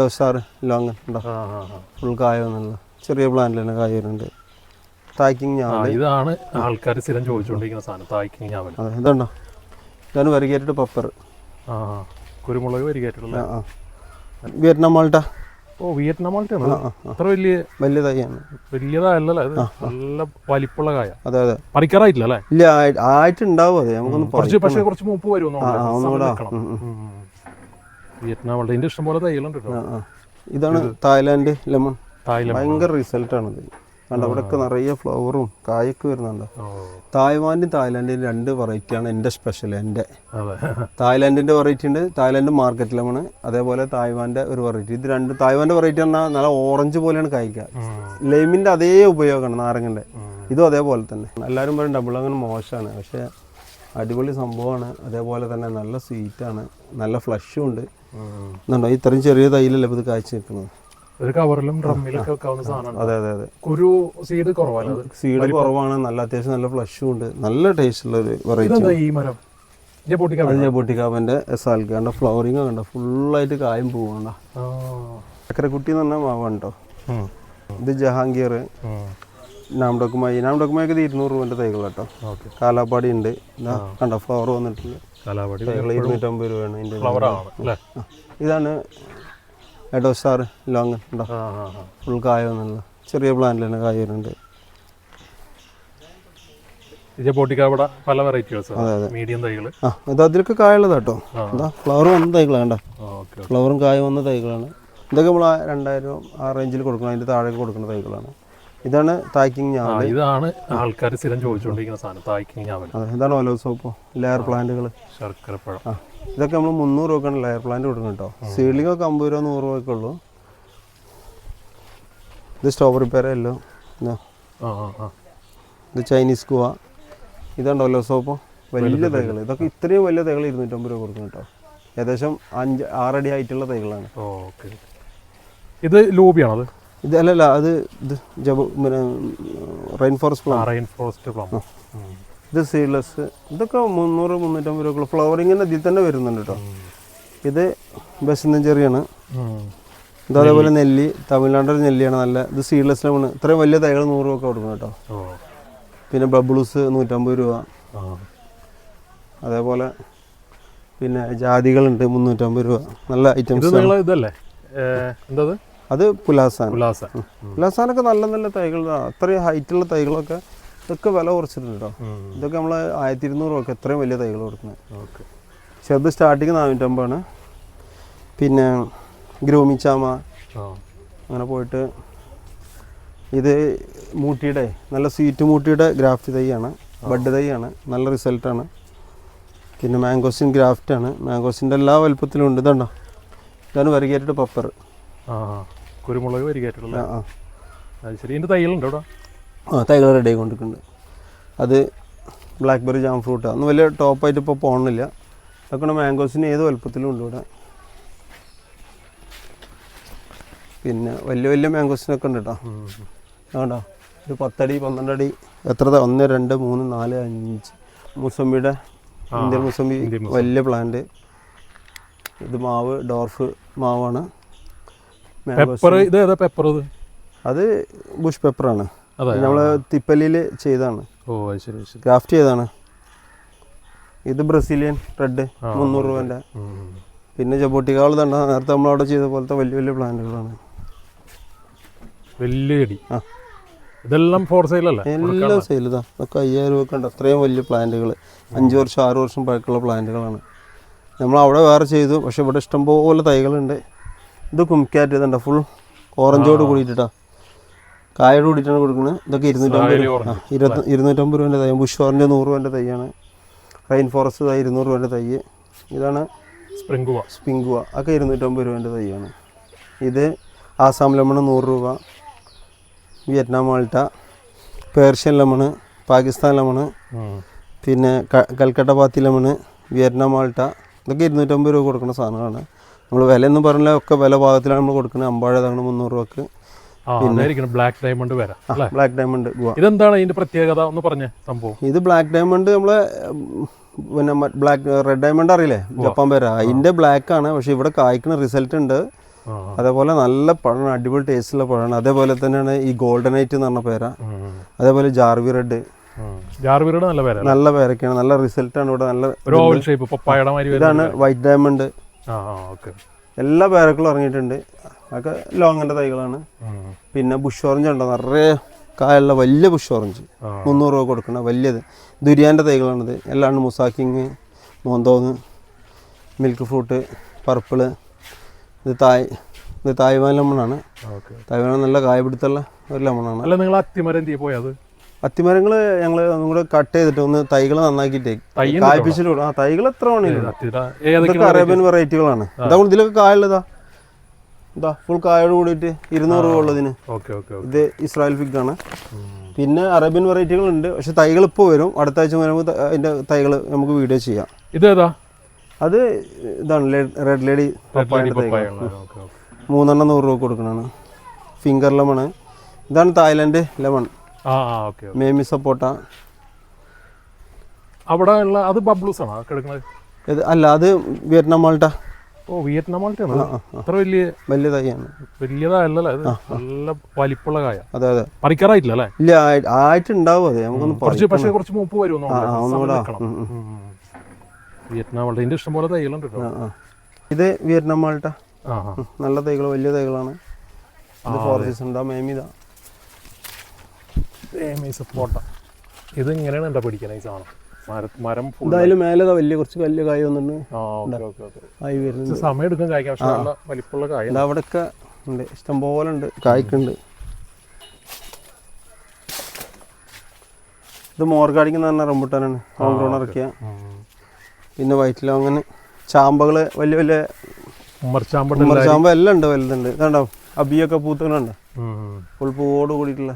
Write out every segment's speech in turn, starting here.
എടോ star long ഉണ്ടോ. Full കായ വന്നുള്ള ചെറിയ പ്ലാന്റിലാണ് കായ വരുന്നുണ്ട്. ഞാൻ ഇതാണ് ആൾക്കാർ സ്ഥിരം ചോദിച്ചുകൊണ്ടിരിക്കുന്ന സാധനം തായ്ക്കിങ് ഞാവൽ അതെ ഇതുണ്ടോ? ഇതാണ് വരികേറ്റിട്ട് പപ്പർ. ആ. കുരുമുളക് വരികയായിട്ടുള്ള ആ വിയറ്റ്നാം മാൾട്ട? ഓ വിയറ്റ്നാം ആ അത്ര വലിയ വലിയ തൈയാണ്. വലിയതല്ലല്ലോ ഇത്. നല്ല വലിപ്പുള്ള കായ. അതെ അതെ. പറിക്കാറായിട്ടില്ല അല്ലേ? ഇല്ല ആയി- ആയിട്ടുണ്ടാവും അതെ. നമുക്കൊന്ന് കുറച്ച് പക്ഷേ കുറച്ച് മൂപ്പ് വരുമോ വിയറ്റ്നാം വളരെ ഇതിന്റെ ഇഷ്ടം പോലെ തൈകളുണ്ട് കേട്ടോ. ഇതാണ് തായ്ലാൻഡ് ലെമൺ. തായ്ലൻഡ് ഭയങ്കര റിസൾട്ടാണ് ഇത്. കണ്ട അവിടെയൊക്കെ നിറയെ ഫ്ലവറും കായൊക്കെ വരുന്നുണ്ട്. ഓ. തായ്വാന്റെയും തായ്ലാൻഡിന്റെയും രണ്ട് വെറൈറ്റിയാണ് എന്റെ സ്പെഷ്യൽ എന്റെ. തായ്ലാൻഡിന്റെ വെറൈറ്റി ഉണ്ട് തായ്ലാൻഡ് മാർക്കറ്റ് ലെമൺ അതേപോലെ തായ്വാന്റെ ഒരു വെറൈറ്റി ഇത് രണ്ട് തായ്വാന്റെ വെറൈറ്റി പറഞ്ഞാൽ നല്ല ഓറഞ്ച് പോലെയാണ് കായ്ക്കുക. ലൈമിന്റെ അതേ ഉപയോഗമാണ് നാരങ്ങന്റെ. ഇതും അതേപോലെ തന്നെ. എല്ലാവരും പറയും ഡബിൾ അങ്ങനെ മോശമാണ് പക്ഷേ അടിപൊളി സംഭവമാണ്. അതേപോലെ തന്നെ നല്ല സ്വീറ്റാണ് നല്ല ഫ്ലഷും ഉണ്ട്. എന്നുണ്ടോ ഇത്രയും ചെറിയ തൈലല്ലേ ഇത് കാഴ്ച നിൽക്കുന്നത്? ഒരു കവറിലും ഡ്രമ്മിലൊക്കെ വെക്കാവുന്ന സാധനമാണ്. അതെ അതെ അതെ. കുരു സീഡ് കുറവല്ല സീഡ് കുറവാണ്. നല്ല അത്യാവശ്യം നല്ല ഫ്ലഷും ഉണ്ട്. നല്ല ടേസ്റ്റ് ഉള്ള ഒരു വെറൈറ്റി ഈ മരം? ജബോട്ടിക്കാപ്പന്റെ സാൽക്ക് കണ്ട ഫ്ലവറിങ് കണ്ട. ഫുള്ളായിട്ട് കായും പോവണ്ട. ചക്കരക്കുട്ടി എന്ന് പറഞ്ഞാൽ മാവാണ് കേട്ടോ ഇത് ജഹാംഗീർ. നാംഡോക്കുമായി നാംഡോക്കുമായിക്ക് ഇത് ഇരുന്നൂറ് രൂപന്റെ തൈകൾ കേട്ടോ കാലാപ്പാടി ഉണ്ട്. കണ്ട ഫ്ലവർ വന്നിട്ടുണ്ട്. തൈകൾ ഇരുന്നൂറ്റമ്പത് രൂപയാണ് ഇതിന്റെ ഇതാണ് എഡോ സ്റ്റാർ ലോങ് ഉണ്ടോ. ഫുൾ കായ വന്നുള്ള ചെറിയ പ്ലാന്റിലാണ് കായ വരുന്നുണ്ട് ഇത് പൊട്ടിക്കാവിടെ പല അതെ. മീഡിയം തൈകൾ. ആ അതിലൊക്കെ കായുള്ളത് കേട്ടോ എന്താ ഫ്ലവർ വന്ന തൈകളാണ് ഫ്ലവറും കായ വന്ന തൈകളാണ്. ഇതൊക്കെ നമ്മൾ രണ്ടായിരം ആ റേഞ്ചിൽ കൊടുക്കണം അതിന്റെ താഴേക്ക് കൊടുക്കുന്ന തൈകളാണ്. ഇതാണ് താക്കിങ് ഞാൻ ഇതാണ് ആൾക്കാർ സ്ഥിരം ചോദിച്ചുകൊണ്ടിരിക്കുന്ന സാധനം താക്കിങ് ഞാവൽ അതെ ഇതാണ് ഓലോസോപ്പോ ലെയർ പ്ലാന്റുകൾ ശർക്കരപ്പഴം ഇതൊക്കെ നമ്മൾ മുന്നൂറ് രൂപക്കാണ് ലെയർ പ്ലാന്റ് കൊടുക്കുന്നത് കേട്ടോ സീഡ്ലിംഗ് ഒക്കെ അമ്പത് രൂപ നൂറ് രൂപയൊക്കെ ഉള്ളൂ. ഇത് സ്ട്രോബെറി പേരല്ലോ ഇതാ. ചൈനീസ് കുവ ഇതുണ്ട് ഓലോ സോപ്പ്. വലിയ തൈകൾ ഇതൊക്കെ ഇത്രയും വലിയ തൈകൾ ഇരുന്നൂറ്റമ്പത് രൂപ കൊടുക്കും കേട്ടോ ഏകദേശം അഞ്ച് ആറടി ആയിട്ടുള്ള തൈകളാണ്. ഓക്കെ. ഇത് ലൂബിയാണോ ഇത് അല്ലല്ല അത് ഇത് ജബ പിന്നെ rain forest plant rain forest plum ഇത് സീഡ്ലെസ് ഇതൊക്കെ മുന്നൂറ് മുന്നൂറ്റമ്പത് രൂപ ഫ്ലവറിങ്ങിന് ഇതിൽ തന്നെ വരുന്നുണ്ട് കേട്ടോ ഇത് ബസിന്തൻ ചെറിയാണ്. ഇത് അതേപോലെ നെല്ലി തമിഴ്നാട്ടിലെ നെല്ലിയാണ് നല്ല ഇത് സീഡ്ലെസ് ലെമൺ ഇത്രയും വലിയ തൈകൾ നൂറ് രൂപ ഒക്കെ കൊടുക്കണം കേട്ടോ പിന്നെ ബബിൾസ് നൂറ്റമ്പത് രൂപ. അതേപോലെ പിന്നെ ജാതികളുണ്ട് മുന്നൂറ്റമ്പത് രൂപ. നല്ല ഐറ്റംസ് ഇതല്ലേ? എന്താ അത് പുലാസാൻ. ഉല്ലാസ പുലാസാനൊക്കെ നല്ല നല്ല തൈകൾ അത്രയും ഹൈറ്റുള്ള തൈകളൊക്കെ ഇതൊക്കെ വില കുറച്ചിട്ടുണ്ട് കേട്ടോ ഇതൊക്കെ നമ്മൾ ആയിരത്തി ഇരുന്നൂറ് രൂപ എത്രയും വലിയ തൈകൾ കൊടുക്കുന്നത് ഓക്കെ. ചെറുത് സ്റ്റാർട്ടിങ് നാനൂറ്റമ്പതാണ്. പിന്നെ ഗ്രൂമിച്ചാമ. അങ്ങനെ പോയിട്ട് ഇത് മൂട്ടിയുടെ നല്ല സ്വീറ്റ് മൂട്ടിയുടെ ഗ്രാഫ്റ്റ് തൈയാണ്. ബഡ് തൈയാണ്. നല്ല റിസൾട്ടാണ്. പിന്നെ മാംഗോസിൻ ഗ്രാഫ്റ്റാണ്. മാംഗോസിന്റെ എല്ലാ വലുപ്പത്തിലും ഉണ്ട്. ഇതുണ്ടോ? ഇതാണ് വരികേറ്റിട്ട് പപ്പർ. കുരുമുളക് വരികയായിട്ടുള്ള ആ അത് ശരി. ഇതിന്റെ തൈകളുണ്ട് ഇവിടെ? ആ തൈകൾ റെഡി ആയിക്കൊണ്ടിരിക്കുന്നുണ്ട്. അത് ബ്ലാക്ക്ബെറി ജാം ഫ്രൂട്ട് അന്ന് വലിയ ടോപ്പായിട്ട് ഇപ്പോൾ പോകണില്ല അതൊക്കെ മാംഗോസിന് ഏത് വലുപ്പത്തിലും ഉണ്ട് ഇവിടെ. പിന്നെ വലിയ വലിയ മാംഗോസിനൊക്കെ ഉണ്ട് കേട്ടോ അതുകൊണ്ടോ ഒരു പത്തടി പന്ത്രണ്ട് അടി എത്ര ഒന്ന് രണ്ട് മൂന്ന് നാല് അഞ്ച്. മുസമ്പിയുടെ ഇന്ത്യൻ മുസമ്പി വലിയ പ്ലാന്റ് ഇത് മാവ് ഡോർഫ് മാവാണ്. പെപ്പർ ഇത് ഏതാ പെപ്പർ ഇത്? അത് ബുഷ് പെപ്പറാണ് നമ്മൾ നമ്മൾ തിപ്പല്ലിയിൽ ചെയ്താണ് ഓ ശരി ശരി. ക്രാഫ്റ്റ് ചെയ്താണ് ഇത് ബ്രസീലിയൻ റെഡ് മുന്നൂറ് രൂപന്റെ പിന്നെ ജബോട്ടിക്കാൾ തണ്ട നേരത്തെ നമ്മളവിടെ ചെയ്ത പോലത്തെ വലിയ വലിയ പ്ലാന്റുകളാണ്. വലിയ ചെടി. ആ. ഇതെല്ലാം ഫോർ സെയിലല്ലേ എല്ലാം സെയിൽ ഇതാ. ഒക്കെ അയ്യായിരം രൂപ ഉണ്ട്. അത്രയും വലിയ പ്ലാന്റുകൾ അഞ്ച് വർഷം ആറ് വർഷം പഴക്കമുള്ള പ്ലാന്റുകളാണ്. നമ്മൾ അവിടെ വേറെ ചെയ്തു. പക്ഷെ ഇവിടെ ഇഷ്ടംപോലെ തൈകളുണ്ട്. ഇത് കുംക്യാറ്റ് ഇതുണ്ട് ഫുൾ ഓറഞ്ചോട് കൂടിയിട്ടാ കായോട് കൂടിയിട്ടാണ് കൊടുക്കുന്നത് ഇതൊക്കെ ഇരുന്നൂറ്റമ്പത് രൂപ. ഇരുന്നൂറ്റമ്പത് രൂപേന്റെ തൈ. ബുഷ് ഓറഞ്ച് നൂറ് രൂപേന്റെ തൈയാണ്. റെയിൻ ഫോറസ്റ്റ് തൈ ഇരുന്നൂറ് രൂപേന്റെ തൈ. ഇതാണ് സ്പ്രിംഗ് സ്പ്രിംഗുവ സ്പിങ്കുവ ഒക്കെ ഇരുന്നൂറ്റമ്പത് രൂപേന്റെ തൈയാണ്. ഇത് ആസാം ലെമൺ നൂറ് രൂപ. Vietnam Malta Persian lemon Pakistan lemon പിന്നെ കൽക്കട്ട പാത്തി ലെമണ് വിയറ്റ്നാം മാൾട്ട ഇതൊക്കെ ഇരുന്നൂറ്റമ്പത് രൂപ കൊടുക്കുന്ന സാധനങ്ങളാണ്. നമ്മൾ വില എന്ന് പറഞ്ഞാൽ ഒക്കെ വില ഭാഗത്തിലാണ് നമ്മൾ കൊടുക്കുന്നത്. അമ്പാഴ തവണ മുന്നൂറ് രൂപക്ക് ബ്ലാക്ക് ഡയമണ്ട് വരാം ബ്ലാക്ക് ഡയമണ്ട് ഇതെന്താണ് ഇതിന്റെ പ്രത്യേകത ഒന്ന് പറഞ്ഞേ സംഭവം? ഇത് ബ്ലാക്ക് ഡയമണ്ട് നമ്മളെ പിന്നെ ബ്ലാക്ക് റെഡ് ഡയമണ്ട് അറിയില്ലേ? ജപ്പാൻ പേര. അതിന്റെ ബ്ലാക്ക് ആണ്. പക്ഷെ ഇവിടെ കായ്ക്കുന്ന റിസൾട്ട് ഉണ്ട്. അതേപോലെ നല്ല പഴമാണ് അടിപൊളി ടേസ്റ്റുള്ള പഴമാണ്. അതേപോലെ തന്നെയാണ് ഈ ഗോൾഡൻ നൈറ്റ് എന്ന് പറഞ്ഞ പേര. അതേപോലെ ജാർവി റെഡ് ജാർവി റെഡ് നല്ല പേര നല്ല പേരൊക്കെയാണ്. നല്ല റിസൾട്ടാണ് ഇവിടെ. നല്ല ഇതാണ് വൈറ്റ് ഡയമണ്ട് എല്ലാ പേരക്കളും ഇറങ്ങിയിട്ടുണ്ട്. അതൊക്കെ ലോങ്ങിന്റെ തൈകളാണ്. പിന്നെ ബുഷ് ഓറഞ്ച് ഉണ്ടോ? നിറയെ കായുള്ള വലിയ ബുഷ് ഓറഞ്ച്. മുന്നൂറ് രൂപ കൊടുക്കണ വലിയത്. ദുരിയാന്റെ തൈകളാണിത്. എല്ലാം Musang King Monthong milk fruit purple. ഇത് തായ് ഇത് തായ്വാൻ ലെമണാണ്. തായ്വാൻ നല്ല കായ പിടുത്തുള്ള ഒരു ലെമണാണ്. അല്ല നിങ്ങൾ അത്തിമരം തീ പോയത് അത്തിമരങ്ങൾ ഞങ്ങൾ കൂടെ കട്ട് ചെയ്തിട്ട് ഒന്ന് തൈകൾ നന്നാക്കിയിട്ടേ. തൈ കായ്പിച്ചിട്ട് ആ തൈകൾ എത്ര ഏതൊക്കെ അറേബ്യൻ വെറൈറ്റികളാണ് ഇതാ ഇതിലൊക്കെ കായുള്ളതാ ഇതാ ഫുൾ കായോട് കൂടിയിട്ട് ഇരുന്നൂറ് രൂപ ഉള്ളതിന്. ഇത് ഇസ്രായേൽ ഫിഗ് ആണ്. പിന്നെ അറേബ്യൻ വെറൈറ്റികൾ ഉണ്ട് പക്ഷെ തൈകൾ ഇപ്പോൾ വരും. അടുത്ത ആഴ്ച വരുമ്പോൾ അതിന്റെ തൈകൾ നമുക്ക് വീഡിയോ ചെയ്യാം. ഇതേതാ അത് ഇതാണ് റെഡ് ലേഡി മൂന്നെണ്ണം നൂറ് രൂപ കൊടുക്കണാണ് ഫിംഗർ ലെമൺ ഇതാണ് തായ്ലാൻഡ് ലെമൺ ആ ഓക്കെ. മേമി സപ്പോട്ട അവിടെ ഉള്ള അത് ബബ്ലൂസ് ആണോ കിടക്കുന്നത് ഇത് അല്ല അത് വിയറ്റ്നാം മാൾട്ട. ഓ വിയറ്റ്നാം മാൾട്ടാണ്? അത്ര വലിയ വലിയ തൈയാണ്. വലിയതായല്ലേ അത്. നല്ല വലിപ്പുള്ള കായ. അതെ അതെ. പറിക്കാറായിട്ടില്ല അല്ലേ? ഇല്ല ആയി- ആയിട്ടുണ്ടാവും അതെ. നമുക്കൊന്ന് കുറച്ച് പക്ഷേ കുറച്ച് മൂപ്പ് വരും ആ, ഒന്നുകൂടെ. ഉം, ഉം. വിയറ്റ്നാം മാൾട്ട ഇതിന്റെ ഇഷ്ടം പോലെ തൈകളുണ്ട്. ഇത് വിയറ്റ്നാം മാൾട്ട. നല്ല തൈകൾ വലിയ തൈകളാണ്. ഫോർ സീസൺ ഉണ്ടാ മേമിതാ സപ്പോട്ട ഇത് ഇങ്ങനെയാണ് എന്താ പിടിക്കണേ ഈ സാധനം? മര- എന്തായാലും മേലെ ദാ വലിയ കുറച്ച് വലിയ കായ വന്നിട്ടുണ്ട്. ആ ഓക്കെ ഓക്കെ ഓക്കെ. ആയി വരുന്നുണ്ട്. ഇത് സമയം എടുക്കും കായ്ക്കാൻ പക്ഷെ നല്ല വലിപ്പുള്ള കായ. അവിടെയൊക്കെ ഉണ്ട്. ഇഷ്ടം പോലെ ഉണ്ട്. കായ്ക്കുണ്ട്. ഇത് മോർഗാടിക്ക് എന്ന് പറഞ്ഞ റംബുട്ടാനാണ്. ഹോം ഗ്രൗണ്ട് ഇറക്കിയ. പിന്നെ വയറ്റിലോ അങ്ങനെ ചാമ്പകൾ വലിയ വലിയ ഉമ്മർചാമ്പ ഉമ്മർ ചാമ്പ എല്ലാം ഉണ്ട് വലുതുണ്ട്. ഇതുണ്ടോ? അബിയൊക്കെ പൂത്തുകളുണ്ട്. ഫുൾ പൂവോട് കൂടിയിട്ടുള്ള.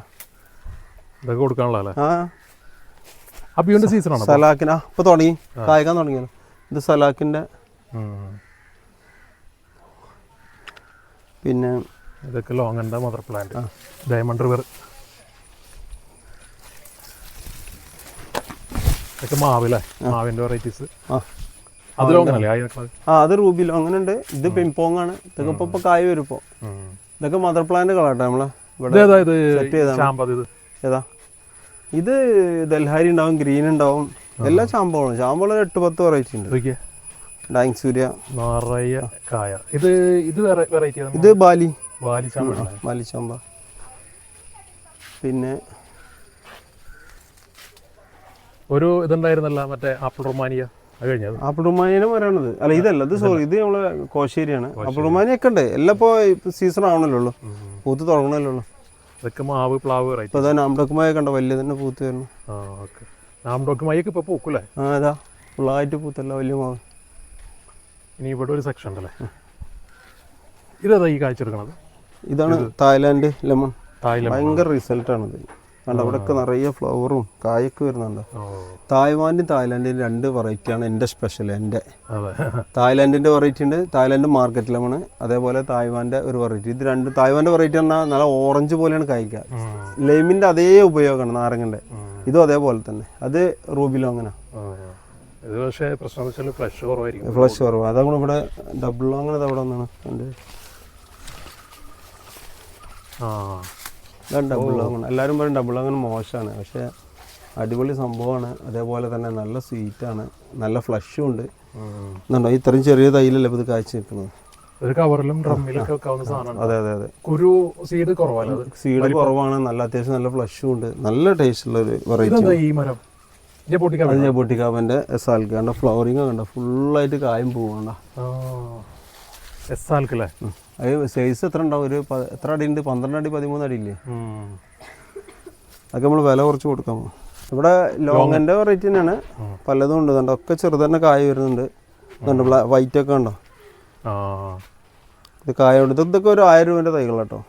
ഇതൊക്കെ കൊടുക്കാനുള്ള അല്ലേ? ആ. അബിയുടെ സീസൺ ആണ് സലാക്കിന് ആ തുടങ്ങി. കായ്ക്കാൻ തുടങ്ങിയല്ലോ ഇത് സലാക്കിന്റെ പിന്നെ ഇതൊക്കെ ലോങ്ങന്റെ മദർ പ്ലാന്റ് ഡയമണ്ട് റിവർ ഇതൊക്കെ മാവില്ലേ മാവിന്റെ വെറൈറ്റീസ് ആ. അത് ലോങ്ങനല്ലേ ആ അത് റൂബിലോ അങ്ങനെ ഉണ്ട് ഇത് പിംപോങ് ആണ്. ഇതൊക്കെ ഇപ്പൊ ഇപ്പൊ കായ് വരും ഇപ്പൊ. ഇതൊക്കെ മദർ പ്ലാന്റ് കളാട്ടെ നമ്മളെ. ഇവിടെ സെറ്റ് ഇത്. ഏതാ? ഇത് ദൽഹാരി ഉണ്ടാവും ഗ്രീൻ ഉണ്ടാവും എല്ലാ ചാമ്പകളും ചാമ്പകൾ എട്ട് പത്ത് വെറൈറ്റി ഉണ്ട്. ഡാങ് സൂര്യ. നിറയെ കായ. ഇത് ഇത് വെറൈറ്റി ഇത് ബാലി. ബാലി ചാമ്പ. ബാലി ചാമ്പ. പിന്നെ ഒരു ഇതുണ്ടായിരുന്നല്ല മറ്റേ ആപ്പിൾ റൊമാനിയ. ആപ്പിൾ റുമാനിയാണ് വരാണത് അല്ല ഇതല്ല ഇത് സോറി ഇത് നമ്മളെ കോശേരിയാണ്. ആപ്പിൾ റുമാനിയൊക്കെ ഉണ്ട്. എല്ലാം ഇപ്പോൾ സീസൺ ആവണല്ലോ പൂത്ത് തുടങ്ങണല്ലോ ഇതൊക്കെ മാവ് പ്ലാവ് റൈറ്റ് ഇപ്പോൾ തന്നെ അമ്പടക്കുമായ കണ്ട? വലിയ തന്നെ പൂത്ത് വരുന്നു. ആ ഓക്കെ. നാംഡോക്ക് മയ്യൊക്കെ ഇപ്പോൾ പൂക്കൂലേ ആ അതാ. ഫുള്ളായിട്ട് പൂത്തല്ല വലിയ മാവ്. ഇനി ഇവിടെ ഒരു സെക്ഷൻ ഉണ്ടല്ലേ? ഇതേതാ ഈ കാഴ്ചെടുക്കണത് ഇതാണ് തായ്ലാൻഡ് ലെമൺ. തായ്ലൻഡ് ഭയങ്കര റിസൾട്ടാണ് ഇത് കണ്ട അവിടെയൊക്കെ നിറയെ ഫ്ലവറും കായൊക്കെ വരുന്നുണ്ട്. ഓ. തായ്വാന്റെയും തായ്ലാൻഡിന്റെയും രണ്ട് വെറൈറ്റിയാണ് എന്റെ സ്പെഷ്യൽ എന്റെ. തായ്ലാൻഡിന്റെ വെറൈറ്റി ഉണ്ട് തായ്ലാൻഡ് മാർക്കറ്റിലാണ് അതേപോലെ തായ്വാന്റെ ഒരു വെറൈറ്റി ഇത് രണ്ട് തായ്വാന്റെ വെറൈറ്റി പറഞ്ഞാൽ നല്ല ഓറഞ്ച് പോലെയാണ് കായ്ക്കുക ഉം. ലൈമിന്റെ അതേ ഉപയോഗമാണ് നാരങ്ങന്റെ. ഇതും അതേപോലെ തന്നെ. അത് റൂബിലോ അങ്ങനെ ആ. ഇത് പക്ഷേ പ്രശ്നം എന്ന് വെച്ചാൽ ഫ്ലഷ് കുറവായിരിക്കും. ഫ്ലഷ് കുറവ്. ഇവിടെ ഡബിളോ അങ്ങനെ അവിടെ ഒന്നാണ് എന്റെ ആ. എല്ലാവരും പറയും ഡബിൾ അങ്ങനെ മോശമാണ്. പക്ഷേ അടിപൊളി സംഭവമാണ്. അതേപോലെ തന്നെ നല്ല സ്വീറ്റാണ് നല്ല ഫ്ലഷും ഉണ്ട്. എന്നുണ്ടോ ഇത്രയും ചെറിയ തൈലല്ലേ ഇത് കാഴ്ച നിൽക്കുന്നത് ഒരു കവറിലും ഡ്രമ്മിലൊക്കെ വെക്കാവുന്ന സാധനമാണ്. അതെ അതെ അതെ. കുരു സീഡ് കുറവല്ല സീഡ് കുറവാണ്. നല്ല അത്യാവശ്യം നല്ല ഫ്ലഷും ഉണ്ട്. നല്ല ടേസ്റ്റ് ഉള്ള ഒരു വെറൈറ്റി ഈ മരം? ജബോട്ടിക്കാപ്പന്റെ എസ് ആൽക്കാണ്ട ഫ്ലവറിങ് കണ്ട? ഫുള്ളായിട്ട് കായും പോകണ്ട എസ് ആൽക്കല്ലേ? അത് സൈസ് എത്ര ഉണ്ടാവും? ഒരു എത്ര അടി ഉണ്ട്? പന്ത്രണ്ട് അടി പതിമൂന്ന് അടി ഇല്ലേ? അതൊക്കെ നമ്മൾ വില കുറച്ച് കൊടുക്കാം. ഇവിടെ ലോങ്ങിന്റെ വെറൈറ്റി തന്നെയാണ്. പലതും ഉണ്ട്. കണ്ടോ? ഒക്കെ ചെറുത് തന്നെ കായ വരുന്നുണ്ട്. കണ്ടോ? വൈറ്റ് ഒക്കെ ഉണ്ടോ ഇത് കായ ഉണ്ട് ഇതൊക്കെ ഒരു ആയിരം രൂപന്റെ തൈകളാട്ടോ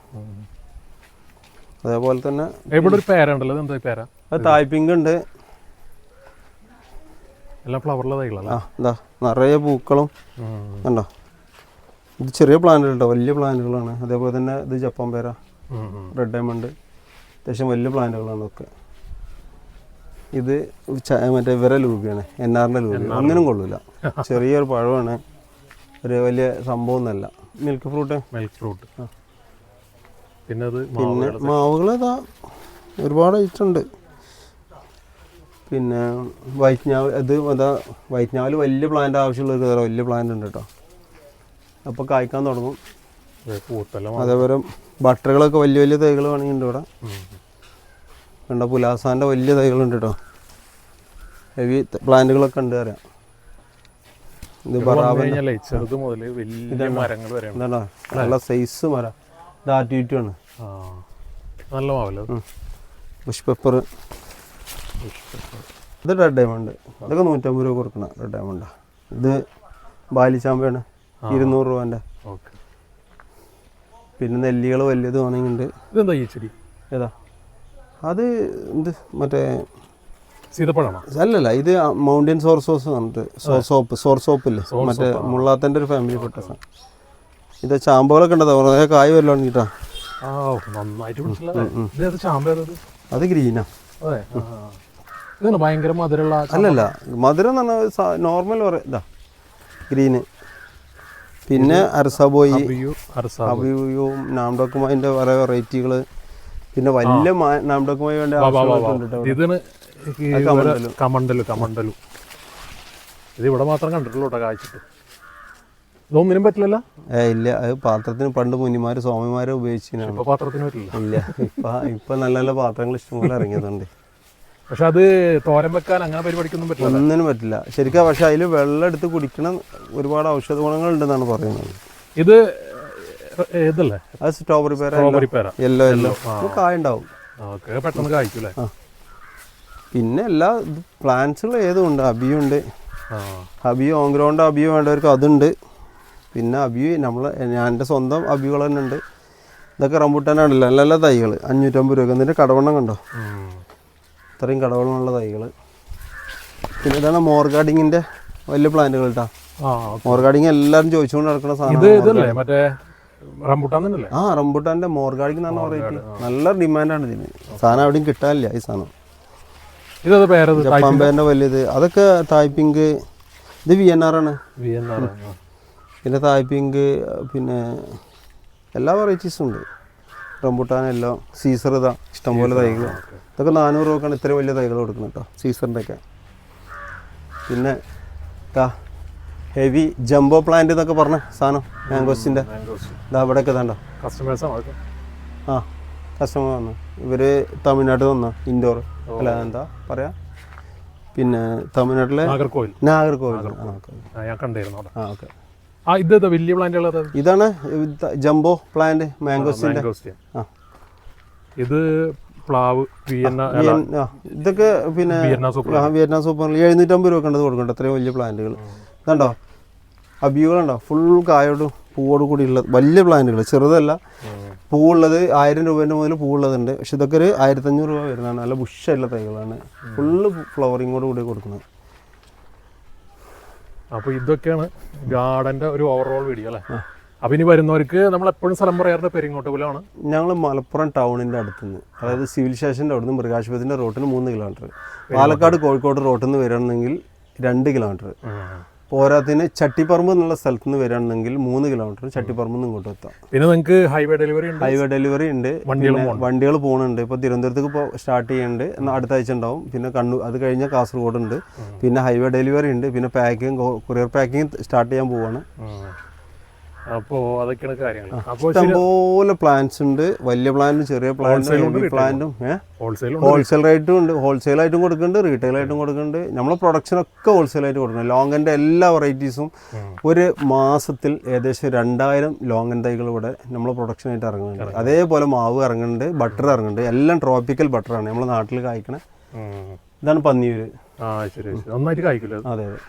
അതേപോലെ തന്നെ ഇവിടെ ഒരു പേര ഉണ്ടല്ലോ? പേര? അത് തായ്പിങ്ക് ഉണ്ട്. എല്ലാം ഫ്ലവറിലെ തൈകളാണ് ആ എന്താ നിറയെ പൂക്കളും കണ്ടോ? ഇത് ചെറിയ പ്ലാന്റുകൾ കേട്ടോ വലിയ പ്ലാന്റുകളാണ്. അതേപോലെ തന്നെ ഇത് ജപ്പാൻ പേര റെഡ് ഡയമണ്ട്. അത്യാവശ്യം വലിയ പ്ലാന്റുകളാണ് ഒക്കെ ഇത് മറ്റേ വിര ലൂബിയാണ് എൻ ആറിന്റെ ലൂബി. ഒന്നിനും കൊള്ളൂല. ചെറിയൊരു പഴമാണ് ഒരു വലിയ സംഭവം ഒന്നല്ല മിൽക്ക് ഫ്രൂട്ട്? Milk fruit. പിന്നെ അത് പിന്നെ മാവുകൾ ഇതാ ഒരുപാട് ഐറ്റുണ്ട് പിന്നെ വൈറ്റ്ഞാവ് ഇത് അതാ വൈറ്റ്ഞാവിൽ വലിയ പ്ലാന്റ് ആവശ്യമുള്ളവർക്ക് വലിയ പ്ലാന്റ് ഉണ്ട് കേട്ടോ. അപ്പോൾ കായ്ക്കാൻ തുടങ്ങും. അതേപോലെ ബട്ടറുകളൊക്കെ വലിയ വലിയ തൈകൾ വേണമെങ്കിൽ ഇവിടെ. കണ്ട പുലാസാന്റെ വലിയ തൈകളുണ്ട് കേട്ടോ. ഹെവി പ്ലാന്റുകളൊക്കെ ഉണ്ട് അറിയാം. ഇത് ചെറുത് മുതൽ വലിയ മരങ്ങൾ വരെ എന്താ നല്ല സൈസ് മര. ഇത് ആണ്. നല്ല? ബുഷ് പെപ്പർ ഇത് റെഡ് ഡയമണ്ട് അതൊക്കെ നൂറ്റമ്പത് രൂപ കൊടുക്കണം റെഡ് ഡയമണ്ടാണ് ഇത് ബാലിച്ചാമ്പയാണ് ഇരുന്നൂറ് രൂപന്റെ. ഓക്കെ. പിന്നെ നെല്ലികൾ വലിയത് വേണമെങ്കിൽ ഇതെന്താ ഈ ചെടി? ഏതാ? അത് എന്ത് മറ്റേ സീതപ്പഴമാണോ അല്ലല്ല ഇത് മൗണ്ടൻ സോർ സോസ് പറഞ്ഞിട്ട് സോർ സോപ്പ് സോർ സോപ്പില്ലേ? മറ്റേ മുള്ളാത്തന്റെ ഒരു ഫാമിലി പെട്ട സാധനം ഇത് ചാമ്പകളൊക്കെ ഉണ്ടോ കുറേ കായ് വല്ലതും ചാമ്പ അത് ഗ്രീനാ. ഭയങ്കര മധുരമുള്ള അല്ലല്ല മധുരം എന്ന് പറഞ്ഞാൽ നോർമൽ ഇതാ ഗ്രീന്. പിന്നെ അർസബോയി അബിയും നാംഡോക്കുമായിന്റെ പല വെറൈറ്റികൾ. പിന്നെ വലിയ നാംഡോക്കുമായി വേണ്ട ഇതിന് കമണ്ടലു. കമണ്ടലു ഇത് ഇവിടെ മാത്രം കണ്ടിട്ടുള്ളൂ കേട്ടോ ഇതൊന്നിനും പറ്റില്ലല്ലോ? ഏ ഇല്ല. അത് പാത്രത്തിന് പണ്ട് മുനിമാര് സ്വാമിമാരെ ഉപയോഗിച്ചിനാണ് ഇപ്പൊ പാത്രത്തിന് പറ്റില്ല. ഇല്ല. ഇപ്പൊ ഇപ്പൊ നല്ല നല്ല പാത്രങ്ങൾ ഇഷ്ടംപോലെ ഇറങ്ങിയതുണ്ട്. പക്ഷെ അത് തോരൻ വെക്കാൻ അങ്ങനെ പരിപാടിക്കൊന്നും പറ്റില്ല. ഒന്നിനും പറ്റില്ല. ശരിക്കും പക്ഷെ അതിൽ വെള്ളം എടുത്ത് കുടിക്കണം ഒരുപാട് ഔഷധ ഗുണങ്ങൾ ഉണ്ടെന്നാണ് പറയുന്നത്. ഇത് ഏ- ഇതല്ലേ? അത് സ്ട്രോബെറി പേര സ്ട്രോബെറി പേര. യെല്ലോ യെല്ലോ കായ ഉണ്ടാവും ഓക്കെ. പെട്ടെന്ന് കായ്ക്കൂലേ പിന്നെ എല്ലാ പ്ലാന്റ്സുകൾ ഏതും ഉണ്ട്. അബിയുണ്ട് അബിയോ ഓൺ ഗ്രൗണ്ട് അബിയും വേണ്ടവർക്ക് അതുണ്ട്. പിന്നെ അബിയു നമ്മൾ ഞാൻ എന്റെ സ്വന്തം അബികൾ തന്നെ ഉണ്ട്. ഇതൊക്കെ റംബൂട്ടാനാണല്ലോ നല്ല നല്ല തൈകൾ അഞ്ഞൂറ്റമ്പത് രൂപ എന്നിട്ട് കടവണ്ണം കണ്ടോ. ഇത്രയും കടകളുള്ള തൈകൾ. പിന്നെ ഇതാണ് മോർഗാർഡിങ്ങിന്റെ വലിയ പ്ലാന്റുകൾ കേട്ടോ മോർഗാർഡിങ് എല്ലാവരും ചോദിച്ചുകൊണ്ട് നടക്കുന്ന സാധനം മറ്റേ ആ റംബൂട്ടാന്റെ മോർഗാർഡിങ് എന്ന് പറഞ്ഞ വെറൈറ്റി നല്ല ഡിമാൻഡാണ് ഇതിന്. സാധനം എവിടെയും കിട്ടാനില്ല ഈ സാധനം. ജപ്പാൻ പേരിന്റെ വലിയത്. അതൊക്കെ തായ്പിങ് ഇത് വി എൻ ആർ ആണ്. പിന്നെ തായ്പിങ് പിന്നെ എല്ലാ വെറൈറ്റീസും ഉണ്ട്. റംബൂട്ടാനെല്ലാം സീസർ ഇതാ ഇഷ്ടംപോലെ തൈകൾ ഇതൊക്കെ നാനൂറ് രൂപക്കാണ് ഇത്ര വലിയ തൈകൾ കൊടുക്കുന്നത് കേട്ടോ സീസറിന്റെ ഒക്കെ പിന്നെ ഇതാ ഹെവി ജംബോ പ്ലാന്റ് എന്നൊക്കെ പറഞ്ഞ സാധനം മാംഗോസിന്റെ ഇതാ ഇവിടെയൊക്കെ ഇതാണ്ടോ കസ്റ്റമേഴ്സ് ആണ് ആ കസ്റ്റമർ വന്നു ഇവർ തമിഴ്നാട്ടിൽ വന്ന ഇൻഡോർ അല്ല എന്താ പറയാ? പിന്നെ തമിഴ്നാട്ടിലെ നാഗർകോവിൽ. നാഗർകോവിൽ. ആ ഓക്കെ. ആ, ഇത് വലിയ പ്ലാന്റ് ഇതാണ് ജംബോ പ്ലാന്റ് മാംഗോസിന്റെ ഇത് പ്ലാവ് ഇതൊക്കെ പിന്നെ വിയറ്റ്നാം സൂപ്പർ എഴുന്നൂറ്റമ്പത് രൂപ കണ്ടത് കൊടുക്കണ്ട? അത്രയും വലിയ പ്ലാന്റുകൾ ഇതുണ്ടോ? അബിയുകളുണ്ടോ? ഫുൾ കായോടും പൂവോട് കൂടി ഉള്ളത് വലിയ പ്ലാന്റുകൾ ചെറുതല്ല. പൂവുള്ളത് ആയിരം രൂപേന്റെ മുതൽ പൂവുള്ളതുണ്ട്. പക്ഷെ ഇതൊക്കെ ഒരു ആയിരത്തഞ്ഞൂറ് രൂപ വരുന്നതാണ്. നല്ല ബുഷായിട്ടുള്ള തൈകളാണ്. ഫുള്ള് ഫ്ലവറിങ്ങോട് കൂടി കൊടുക്കുന്നത്. അപ്പോൾ ഇതൊക്കെയാണ് ഗാർഡന്റെ ഒരു ഓവറോൾ വീഡിയോ അല്ലേ? അപ്പൊ ഇനി വരുന്നവർക്ക് നമ്മൾ എപ്പോഴും സ്ഥലം പറയാറുണ്ട് പെരിങ്ങോട്ടുപോലാണ് ഞങ്ങൾ മലപ്പുറം ടൗണിന്റെ അടുത്തുനിന്ന് അതായത് സിവിൽ സ്റ്റേഷന്റെ അവിടുന്ന് മൃഗാശുപത്രിന്റെ റോട്ടിന് മൂന്ന് കിലോമീറ്റർ പാലക്കാട് കോഴിക്കോട് റോട്ടിൽ നിന്ന് വരണമെങ്കിൽ രണ്ട് കിലോമീറ്റർ പോരാത്തിന് ചട്ടിപ്പറമ്പ് എന്നുള്ള സ്ഥലത്ത് നിന്ന് വരികയാണെങ്കിൽ മൂന്ന് കിലോമീറ്റർ ചട്ടിപ്പറമ്പ് നിന്ന് ഇങ്ങോട്ട് എത്താം. പിന്നെ നിങ്ങൾക്ക് ഹൈവേ ഡെലിവറി ഉണ്ട്? ഹൈവേ ഡെലിവറി ഉണ്ട്. വണ്ടികൾ പോകുന്നുണ്ട് ഇപ്പോൾ തിരുവനന്തപുരത്തേക്ക് ഇപ്പോൾ സ്റ്റാർട്ട് ചെയ്യുന്നുണ്ട് എന്നാൽ അടുത്ത ആഴ്ച ഉണ്ടാവും. പിന്നെ കണ്ണൂർ അത് കഴിഞ്ഞാൽ കാസർഗോഡ് ഉണ്ട് പിന്നെ ഹൈവേ ഡെലിവറി ഉണ്ട്. പിന്നെ പാക്കിങ് കൊറിയർ പാക്കിങ് സ്റ്റാർട്ട് ചെയ്യാൻ പോവാണ്. അപ്പോൾ അതൊക്കെയാണ് കാര്യങ്ങൾ. അപ്പോൾ ഇഷ്ടംപോലെ പ്ലാന്റ്സ് ഉണ്ട്. വലിയ പ്ലാന്റും ചെറിയ പ്ലാന്റും പ്ലാന്റും ഹോൾസെയിൽ റേറ്റും ഉണ്ട്. ഹോൾസെയിൽ ആയിട്ടും കൊടുക്കുന്നുണ്ട് റീറ്റെയിൽ ആയിട്ടും കൊടുക്കുന്നുണ്ട്. നമ്മളെ പ്രൊഡക്ഷൻ ഒക്കെ ഹോൾസെയിൽ ആയിട്ട് കൊടുക്കുന്നത് ലോങ്ങന്റെ എല്ലാ വെറൈറ്റീസും ഒരു മാസത്തിൽ ഏകദേശം രണ്ടായിരം ലോങ്ങൻ തൈകൾ ഇവിടെ നമ്മൾ പ്രൊഡക്ഷൻ ആയിട്ട് ഇറങ്ങുന്നുണ്ട്. അതേപോലെ മാവ് ഇറങ്ങുന്നുണ്ട് ബട്ടർ ഇറങ്ങുന്നുണ്ട്. എല്ലാം ട്രോപ്പിക്കൽ ബട്ടറാണ് നമ്മളെ നാട്ടിൽ കായ്ക്കണ ഇതാണ് പന്നിയൂര് ആ ശരി നന്നായിട്ട് കായ്ക്കില്ല? അതെ അതെ.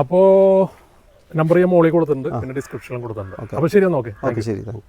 അപ്പോൾ നമ്പർ ഞാൻ മോളിൽ കൊടുത്തിട്ടുണ്ട്. പിന്നെ ഡിസ്ക്രിപ്ഷനിലും കൊടുത്തിട്ടുണ്ട്. അപ്പോൾ ശരി എന്നാൽ ഓക്കെ ഓക്കെ ശരി താങ്ക് യു.